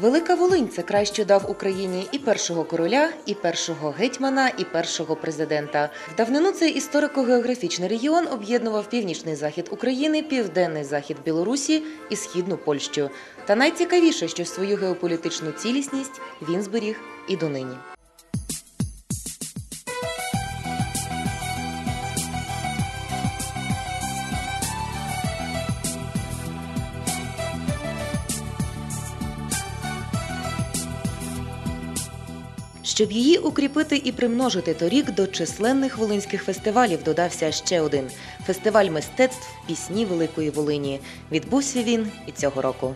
Велика Волинь це край, що дав Україні і першого короля, і першого гетьмана, і першого президента. В давнину цей історико-географічний регіон об'єднував північний захід України, південний захід Білорусі і східну Польщу. Та найцікавіше, що свою геополітичну цілісність він зберіг і донині. Щоб її укріпити і примножити торік до численних волинських фестивалів додався ще один фестиваль мистецтв пісні Великої Волині. Відбувся він і цього року.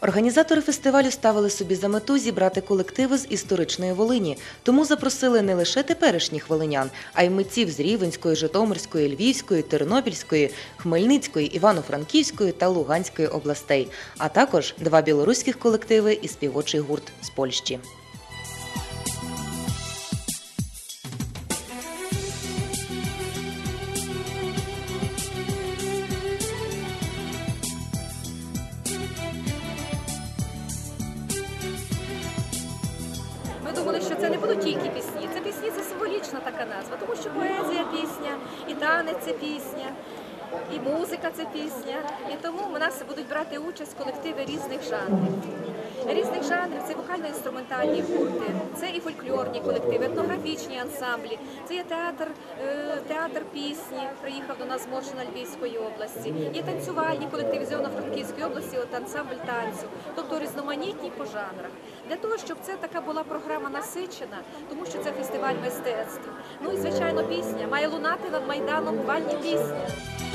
Організатори фестивалю ставили собі за мету зібрати колективи з історичної Волині, тому запросили не лише теперішніх волинян, а й митців з Рівенської, Житомирської, Львівської, Тернопільської, Хмельницької, Івано-Франківської та Луганської областей, а також два білоруських колективи і співочий гурт з Польщі. Жанрів це вокально-інструментальні гурти, це і фольклорні колективи, етнографічні ансамблі, це є театр, е, театр пісні, приїхав до нас Моршина Львівської області, є танцювальні колективи з Івано-Франківської області, от ансамбль танцю, тобто різноманітні по жанрах. Для того, щоб це така була програма насичена, тому що це фестиваль мистецтв. Ну і звичайно пісня має лунати над майданом бальні пісні.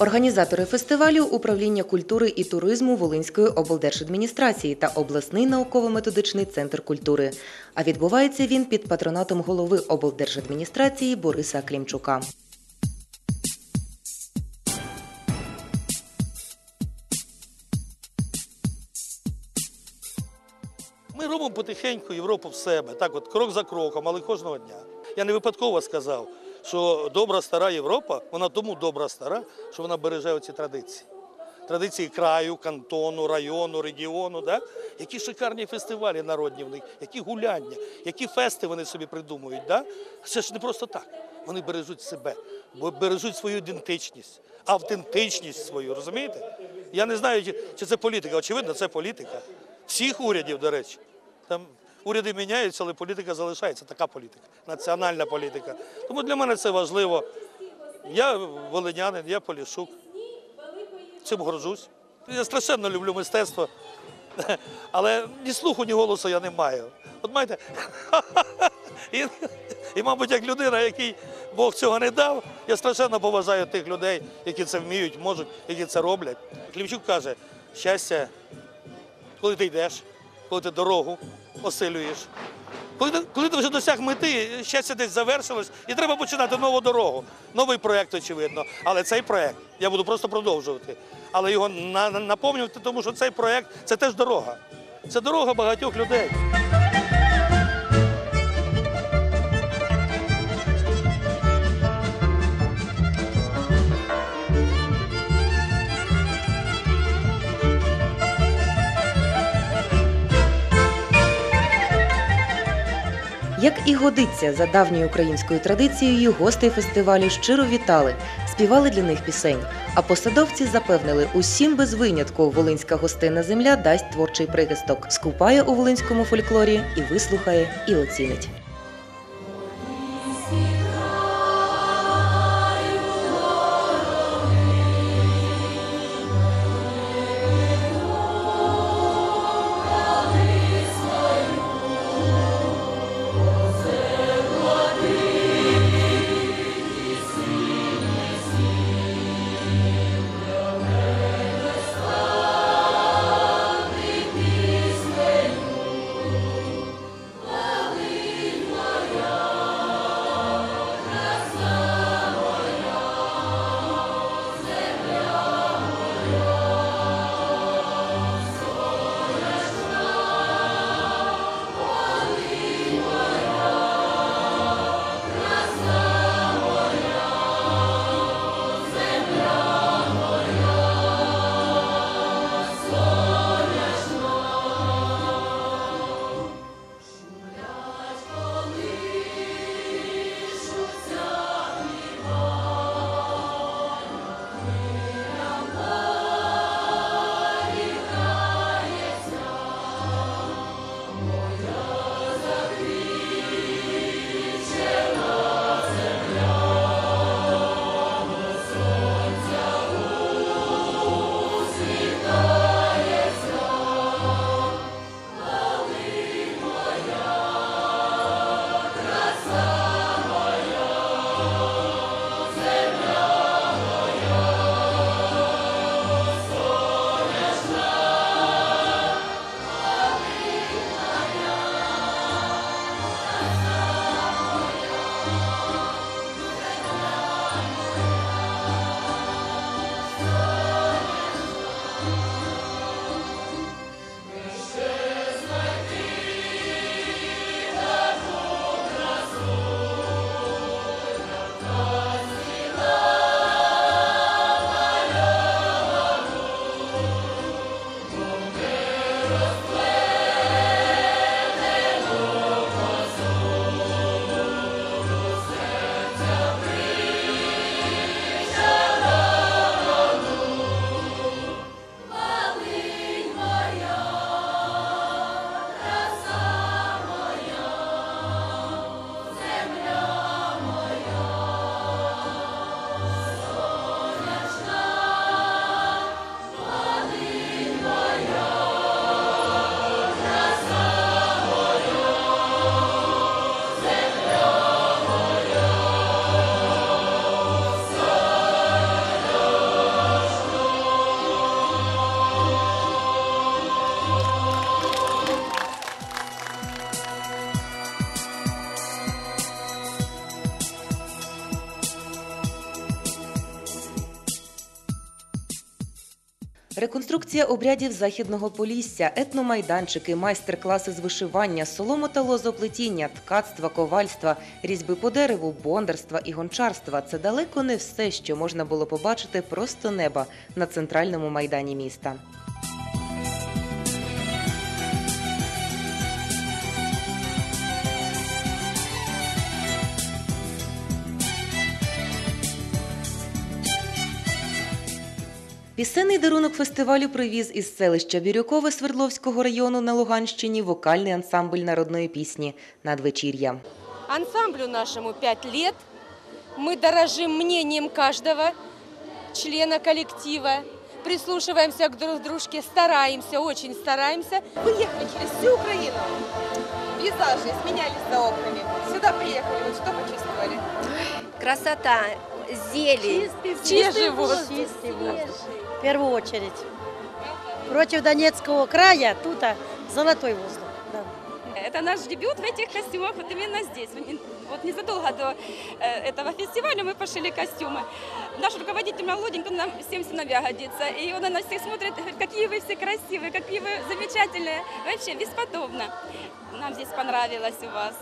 Організатори фестивалю управління культури і туризму Волинської облдержадміністрації та обласний науково-методичний центр культури. А відбувається він під патронатом голови облдержадміністрації Бориса Клімчука. Ми робимо потихеньку Європу в себе, так от крок за кроком, але кожного дня. Я не випадково сказав, що добра стара Європа, вона тому добра стара, що вона береже оці традиції. Традиції краю, кантону, району, регіону. Да? Які шикарні фестивалі народні в них, які гуляння, які фести вони собі придумують. Да? Це ж не просто так. Вони бережуть себе, бережуть свою ідентичність, автентичність свою, розумієте? Я не знаю, чи це політика. Очевидно, це політика. Всіх урядів, до речі. Там уряди міняються, але політика залишається. Така політика, національна політика. Тому для мене це важливо. Я волинянин, я полішук. Цим горжусь. Я страшенно люблю мистецтво, але ні слуху, ні голосу я не маю. От маєте, і, і, мабуть, як людина, який Бог цього не дав, я страшенно поважаю тих людей, які це вміють, можуть, які це роблять. Клімчук каже, щастя, коли ти йдеш, коли ти дорогу осилюєш. Коли ти, коли ти вже досяг мети, щастя десь завершилось, і треба починати нову дорогу. Новий проєкт, очевидно. Але цей проєкт я буду просто продовжувати. Але його на, на- наповнювати, тому що цей проєкт це теж дорога. Це дорога багатьох людей. Як і годиться за давньою українською традицією, гостей фестивалю щиро вітали, співали для них пісень. А посадовці запевнили, усім без винятку волинська гостинна земля дасть творчий прихисток, скупає у волинському фольклорі і вислухає, і оцінить. Реконструкція обрядів західного полісся, етномайданчики, майстер-класи з вишивання, солому та лозоплетіння, ткацтва, ковальства, різьби по дереву, бондарства і гончарства це далеко не все, що можна було побачити просто неба на центральному майдані міста. Пісенний дарунок фестивалю привіз із селища Бірюкове Свердловського району на Луганщині вокальний ансамбль народної пісні «Надвечір'я». Ансамблю нашему 5 лет. Мы дорожим мнением каждого члена коллектива, прислушиваемся к друг дружке, стараемся, очень стараемся. Выехали через всю Украину. Пейзажи сменялись за окнами. Сюда приехали. Вот что почувствовали? Красота, зелень, Свежий воздух. Чистый воздух. В первую очередь. Против Донецкого края тут а, золотой воздух. Да. Это наш дебют в этих костюмах вот именно здесь. Вот не- Вот незадолго до э, этого фестиваля мы пошили костюмы. Наш руководитель Молоденько нам всем сыновья годится. И он на нас всех смотрит и говорит, какие вы все красивые, какие вы замечательные. Вообще бесподобно. Нам здесь понравилось у вас.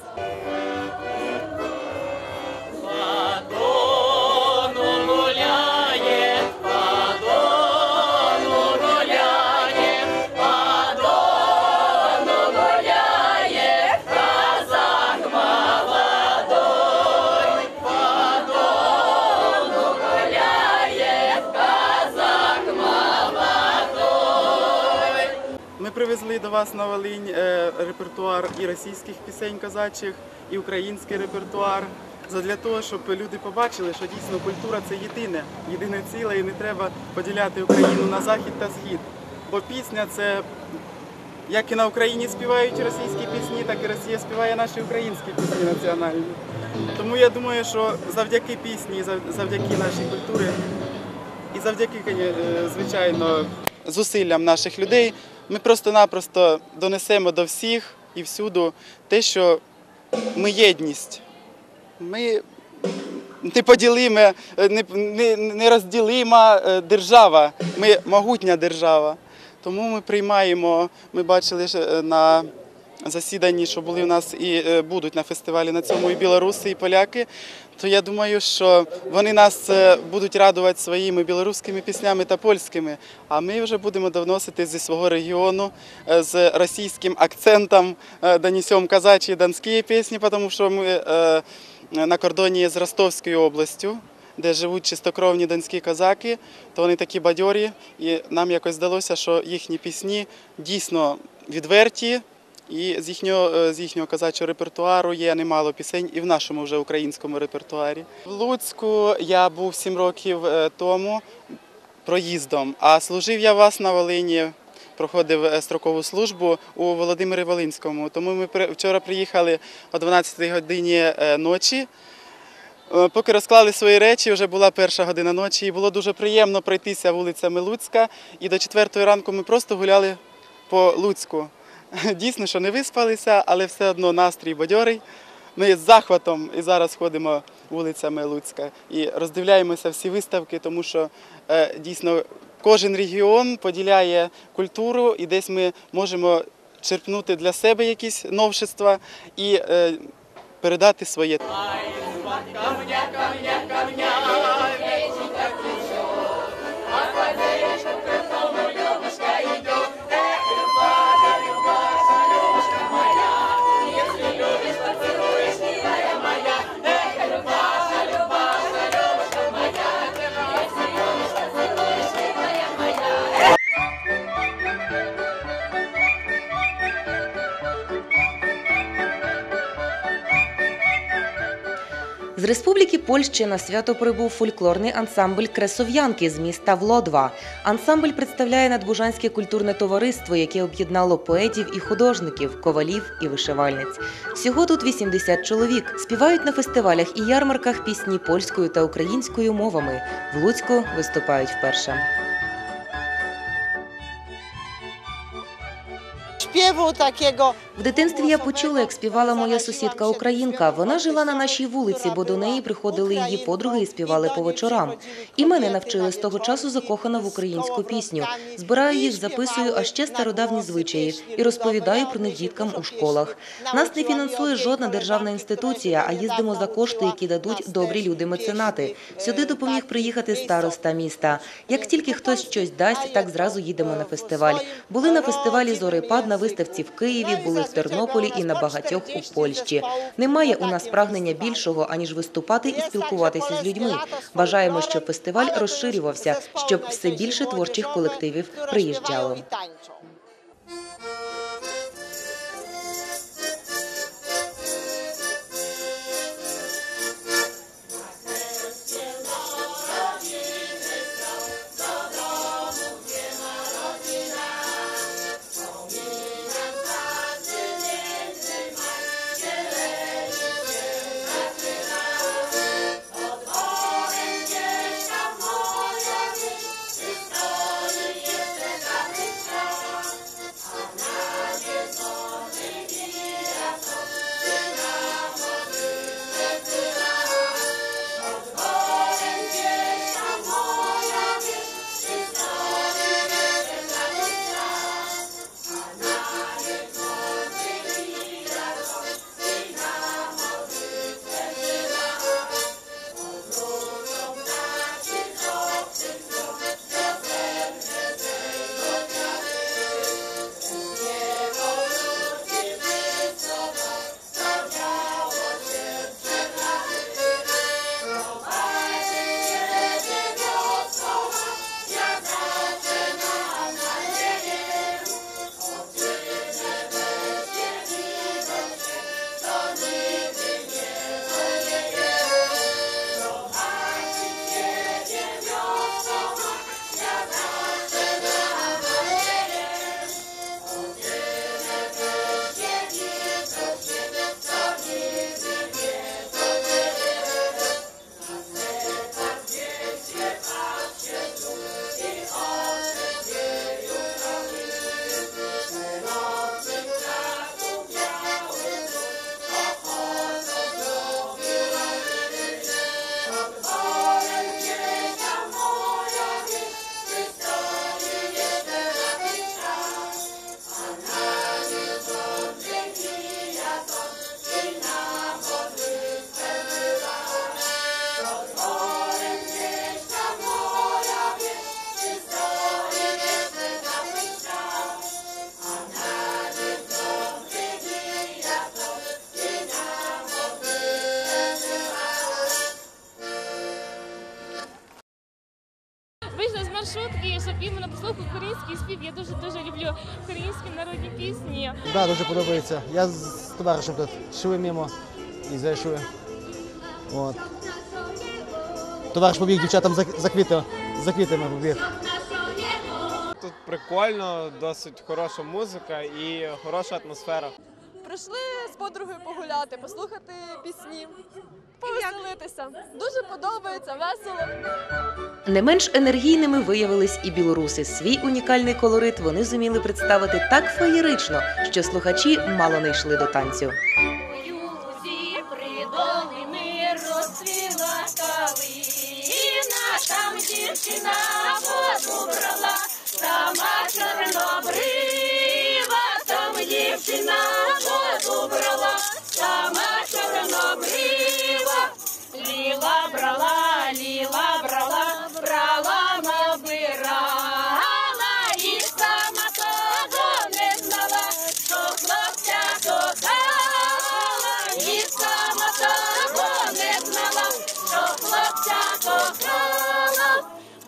Привезли до вас на Волинь е, репертуар і російських пісень козачих, і український репертуар. Задля того, щоб люди побачили, що дійсно культура це єдине, єдине ціле, і не треба поділяти Україну на захід та схід. Бо пісня це як і на Україні співають російські пісні, так і Росія співає наші українські пісні національні. Тому я думаю, що завдяки пісні, зав- завдяки нашій культурі і завдяки, е, звичайно, зусиллям наших людей ми просто-напросто донесемо до всіх і всюду те, що ми єдність. Ми неподілима, е, не- не- нерозділима е, держава. Ми могутня держава. Тому ми приймаємо, ми бачили е, на засіданні, що були у нас і е, будуть на фестивалі на цьому і білоруси, і поляки. То я думаю, що вони нас е, будуть радувати своїми білоруськими піснями та польськими. А ми вже будемо доносити зі свого регіону е, з російським акцентом е, донесемо казачі і донські пісні, тому що ми на кордоні з Ростовською областю. Де живуть чистокровні донські козаки, то вони такі бадьорі, і нам якось здалося, що їхні пісні дійсно відверті, і з їхнього, е, з їхнього казачого репертуару є немало пісень і в нашому вже українському репертуарі. В Луцьку я був сім років е, тому проїздом, а служив я вас на Волині. Проходив е, строкову службу у Володимирі Волинському. Тому ми вчора приїхали о 12 годині ночі. Поки розклали свої речі, вже була перша година ночі, і було дуже приємно пройтися вулицями Луцька. І до четвертої ранку ми просто гуляли по Луцьку. Дійсно, що не виспалися, але все одно настрій бадьорий. Ми з захватом і зараз ходимо вулицями Луцька і роздивляємося всі виставки, тому що е, дійсно кожен регіон поділяє культуру, і десь ми можемо черпнути для себе якісь новшества і е, передати своє. З Республіки Польщі на свято прибув фольклорний ансамбль Кресов'янки з міста Влодва. Ансамбль представляє надбужанське культурне товариство, яке об'єднало поетів і художників, ковалів і вишивальниць. Всього тут 80 чоловік. Співають на фестивалях і ярмарках пісні польською та українською мовами. В Луцьку виступають вперше. śpiewu takiego В дитинстві я почула, як співала моя сусідка Українка. Вона жила на нашій вулиці, бо до неї приходили її подруги і співали по вечорам. І мене навчили з того часу закохана в українську пісню. Збираю їх, записую, а ще стародавні звичаї і розповідаю про них діткам у школах. Нас не фінансує жодна державна інституція, а їздимо за кошти, які дадуть добрі люди-меценати. Сюди допоміг приїхати староста міста. Як тільки хтось щось дасть, так зразу їдемо на фестиваль. Були на фестивалі Зорепад на виставці в Києві, були в Тернополі і на багатьох у Польщі. Немає у нас прагнення більшого, аніж виступати і спілкуватися з людьми. Бажаємо, щоб фестиваль розширювався, щоб все більше творчих колективів приїжджало. Дуже подобається. Я з товаришем тут йшли мимо і зайшли. От. Товариш побіг дівчатам за, за, квіти, за квітами побіг. Тут прикольно, досить хороша музика і хороша атмосфера. Прийшли погуляти, послухати пісні, повеселитися. Дуже подобається, весело. Не менш енергійними виявились і білоруси. Свій унікальний колорит вони зуміли представити так феєрично, що слухачі мало не йшли до танцю. Розцвіла калина, там дівчина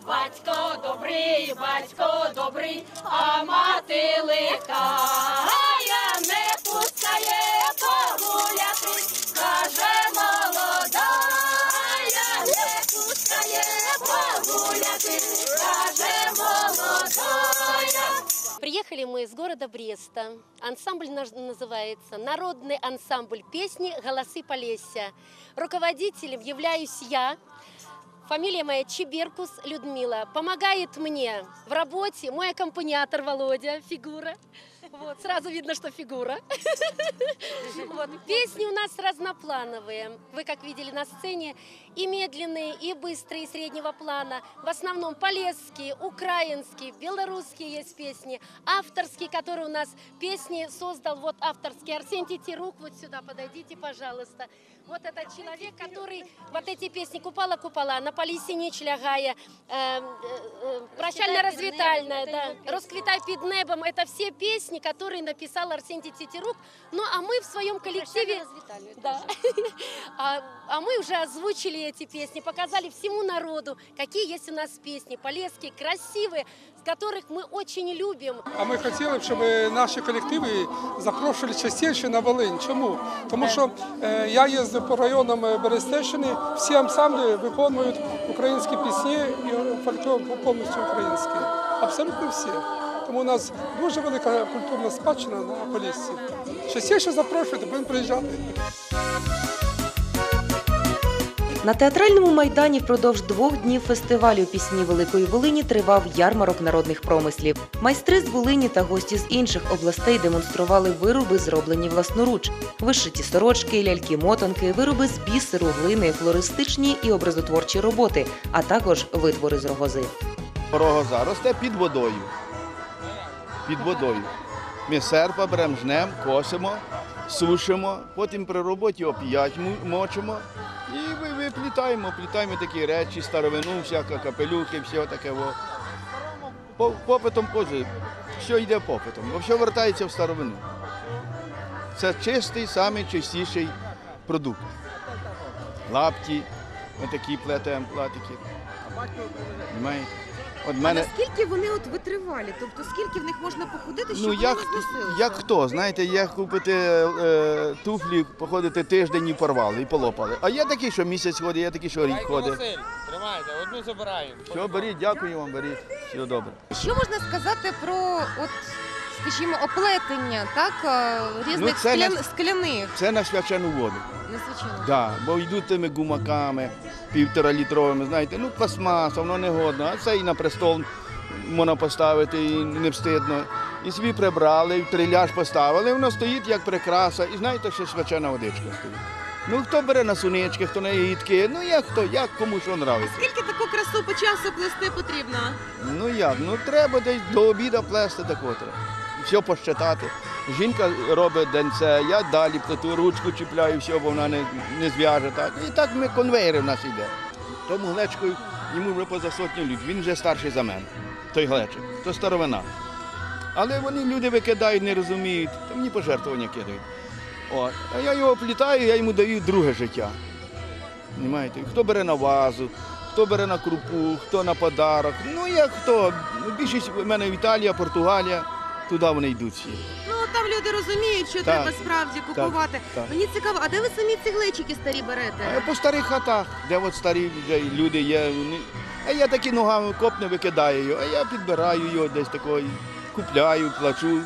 Батько добрий, батько добрий, а мати лихая не пускає погуляти, каже молода, не пускає погуляти, каже молодая. Приехали мы из города Бреста. Ансамбль наш называется «Народный ансамбль песни «Голосы Полесья». Руководителем являюсь я. Фамилия моя Чеберкус Людмила. Помогает мне в работе мой аккомпаниатор Володя, фигура. Вот, сразу видно, что фигура. Вот. Песни у нас разноплановые. Вы, как видели на сцене, и медленные, и быстрые, и среднего плана. В основном полесские, украинские, белорусские есть песни. Авторские, которые у нас песни создал вот авторский Арсентий Тирук. Вот сюда подойдите, пожалуйста. Вот этот человек, который вот эти песни «Купала-купала», «На полі сініч лягає», э, э, э, «Прощально-развитальная», да, «Розквітай під небом» — это все песни, которые написал Арсентий Титирук. Ну, а мы в своем коллективе... Да. А, а мы уже озвучили эти песни, показали всему народу, какие есть у нас песни, полезкие, красивые, с которых мы очень любим. А ми хотіли б, щоб наші колективи запрошували частіше на Волинь. Чому? Тому що е, я їздив по районам е, Берестещини, всі ансамблі виконують українські пісні і фольклор повністю український. Абсолютно всі. Тому у нас дуже велика культурна спадщина на Поліссі. Частіше запрошуйте, будемо приїжджати. На театральному майдані впродовж двох днів фестивалю пісні Великої Волині тривав ярмарок народних промислів. Майстри з Волині та гості з інших областей демонстрували вироби, зроблені власноруч: вишиті сорочки, ляльки-мотанки, вироби з бісеру, глини, флористичні і образотворчі роботи, а також витвори з рогози. Рогоза росте під водою. Під водою. Ми серпа беремо, жнемо, косимо, сушимо, потім при роботі оп'ять мочимо і виплітаємо, плітаємо такі речі, старовину, всяка капелюхи, все таке. По- Попитом позже, все йде попитом, бо все вертається в старовину. Це чистий, самий чистіший продукт. Лапті, отакі плетемо платики. Понимаєте? От мене... Наскільки вони от витривалі? Тобто скільки в них можна походити, щоб Ну вони як, не зносилися? як хто? Знаєте, як купити е, туфлі, походити тиждень і порвали, і полопали. А є такі, що місяць ходить, є такі, що рік ходить. тримайте, одну забираємо. Все, беріть, дякую вам, беріть. Все добре. Що можна сказати про от, скажімо, оплетення, так, е, різних Ну, це склян... на- скляних Це на свячену воду. незвичайно? Да, бо йдуть тими гумаками, півтора літровими, знаєте, ну пластмаса, воно не годно, а це і на престол можна поставити, і не встидно. І собі прибрали, і в триляж поставили, воно стоїть як прикраса, і знаєте, що свячена водичка стоїть. Ну хто бере на сунички, хто на ягідки, ну як хто, як кому що нравиться. Скільки таку красу по часу плести потрібно? Ну як, ну треба десь до обіду плести так от. Все посчитати. Жінка робить денце, я далі плету, ручку чіпляю, все, бо вона не, не зв'яже так. І так ми конвейер в нас іде. Тому глечко йому вже поза сотню літ. Він вже старший за мене, той глечик, то старовина. Але вони люди викидають, не розуміють, то мені пожертвування кидають. От. А я його плітаю, я йому даю друге життя. Понимаєте? Хто бере на вазу, хто бере на крупу, хто на подарок. Ну як хто. Більшість в мене Італія, Португалія, туди вони йдуть всі. Ну там люди розуміють, що Так, треба справді купувати. так. Мені цікаво, а де ви самі ці глечики старі берете? По старих хатах, де от старі вже люди є. вони- А я такі ногами копне викидаю його, а я підбираю його десь такої, купляю, плачу.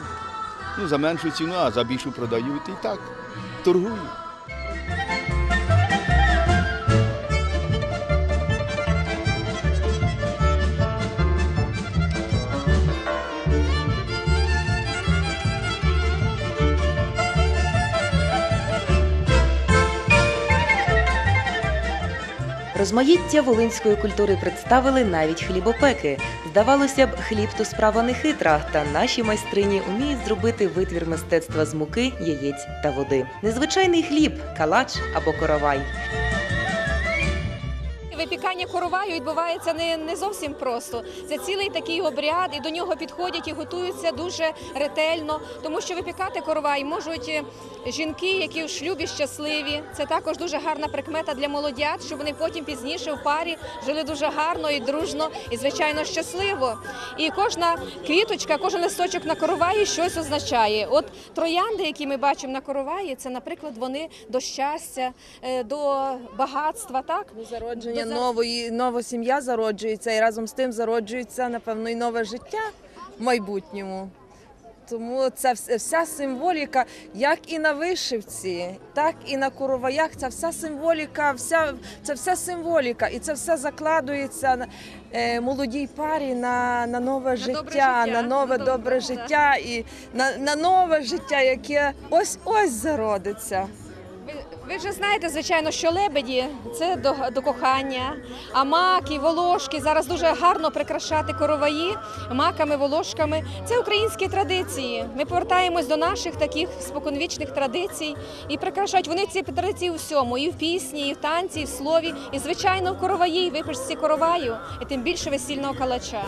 Ну, за меншу ціну, а за більшу продаю. І так торгую. Розмаїття волинської культури представили навіть хлібопеки. Здавалося б, хліб то справа не хитра, та наші майстрині уміють зробити витвір мистецтва з муки, яєць та води. Незвичайний хліб, калач або коровай. Випікання короваю відбувається не, не зовсім просто. Це цілий такий обряд, і до нього підходять і готуються дуже ретельно, тому що випікати коровай можуть е, жінки, які в шлюбі щасливі. Це також дуже гарна прикмета для молодят, щоб вони потім пізніше в парі жили дуже гарно і дружно, і звичайно щасливо. І кожна квіточка, кожен листочок на короваї щось означає. От троянди, які ми бачимо на короваї, це, наприклад, вони до щастя, е, до багатства, так Зародження До за- нової нова сім'я зароджується, і разом з тим зароджується напевно і нове життя в майбутньому. Тому це вся символіка, як і на вишивці, так і на короваях. Це вся символіка, вся це вся символіка, і це все закладується на е, молодій парі на, на нове життя, життя, на нове на добре добре, життя і на, на нове життя, яке ось ось зародиться. Ви, вже знаєте, звичайно, що лебеді це до, до кохання, а маки, волошки зараз дуже гарно прикрашати короваї маками, волошками. Це українські традиції. Ми повертаємось до наших таких споконвічних традицій і прикрашають вони ці традиції у всьому, і в пісні, і в танці, і в слові, і звичайно в короваї, і короваю, і тим більше весільного калача.